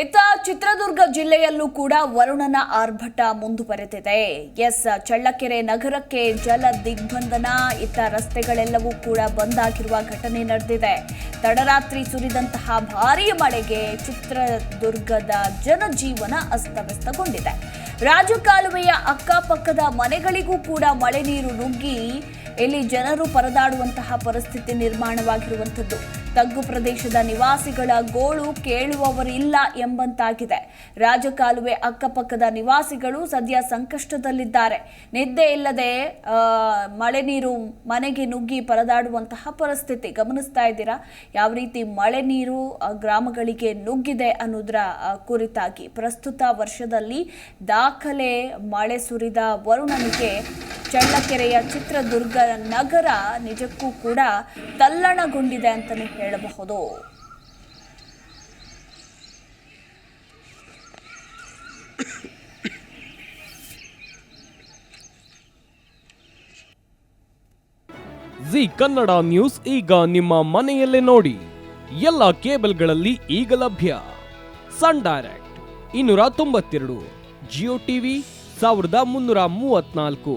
ಇತ್ತ ಚಿತ್ರದುರ್ಗ ಜಿಲ್ಲೆಯಲ್ಲೂ ಕೂಡ ವರುಣನ ಆರ್ಭಟ ಮುಂದುವರೆದಿದೆ. ಎಸ್, ಚಳ್ಳಕೆರೆ ನಗರಕ್ಕೆ ಜಲ ದಿಗ್ಬಂಧನ, ಇತ್ತ ರಸ್ತೆಗಳೆಲ್ಲವೂ ಕೂಡ ಬಂದ್ ಆಗಿರುವ ಘಟನೆ ನಡೆದಿದೆ. ತಡರಾತ್ರಿ ಸುರಿದಂತಹ ಭಾರೀ ಮಳೆಗೆ ಚಿತ್ರದುರ್ಗದ ಜನಜೀವನ ಅಸ್ತವ್ಯಸ್ತಗೊಂಡಿದೆ. ರಾಜಕಾಲುವೆಯ ಅಕ್ಕಪಕ್ಕದ ಮನೆಗಳಿಗೂ ಕೂಡ ಮಳೆ ನೀರು ನುಗ್ಗಿ ಇಲ್ಲಿ ಜನರು ಪರದಾಡುವಂತಹ ಪರಿಸ್ಥಿತಿ ನಿರ್ಮಾಣವಾಗಿರುವಂಥದ್ದು. ತಗ್ಗು ಪ್ರದೇಶದ ನಿವಾಸಿಗಳ ಗೋಳು ಕೇಳುವವರಿಲ್ಲ ಎಂಬಂತಾಗಿದೆ. ರಾಜಕಾಲುವೆ ಅಕ್ಕಪಕ್ಕದ ನಿವಾಸಿಗಳು ಸದ್ಯ ಸಂಕಷ್ಟದಲ್ಲಿದ್ದಾರೆ. ನಿದ್ದೆ ಇಲ್ಲದೆ ಮಳೆ ನೀರು ಮನೆಗೆ ನುಗ್ಗಿ ಪರದಾಡುವಂತಹ ಪರಿಸ್ಥಿತಿ. ಗಮನಿಸ್ತಾ ಇದ್ದೀರಾ? ಯಾವ ರೀತಿ ಮಳೆ ನೀರು ಗ್ರಾಮಗಳಿಗೆ ನುಗ್ಗಿದೆ ಅನ್ನೋದರ ಕುರಿತಾಗಿ. ಪ್ರಸ್ತುತ ವರ್ಷದಲ್ಲಿ ದಾಖಲೆ ಮಳೆ ಸುರಿದ ವರುಣನಿಗೆ ಚಳ್ಳಕೆರೆಯ ಚಿತ್ರದುರ್ಗ ನಗರ ನಿಜಕ್ಕೂ ಕೂಡ ತಲ್ಲಣಗೊಂಡಿದೆ ಅಂತಲೇ ಹೇಳಬಹುದು. ಜಿ ಕನ್ನಡ ನ್ಯೂಸ್ ಈಗ ನಿಮ್ಮ ಮನೆಯಲ್ಲೇ ನೋಡಿ. ಎಲ್ಲ ಕೇಬಲ್ಗಳಲ್ಲಿ ಈಗ ಲಭ್ಯ. ಸನ್ ಡೈರೆಕ್ಟ್ ಇನ್ನೂರ ತೊಂಬತ್ತೆರಡು, ಜಿಯೋ ಟಿವಿ ಸಾವಿರದ ಮುನ್ನೂರ ಮೂವತ್ನಾಲ್ಕು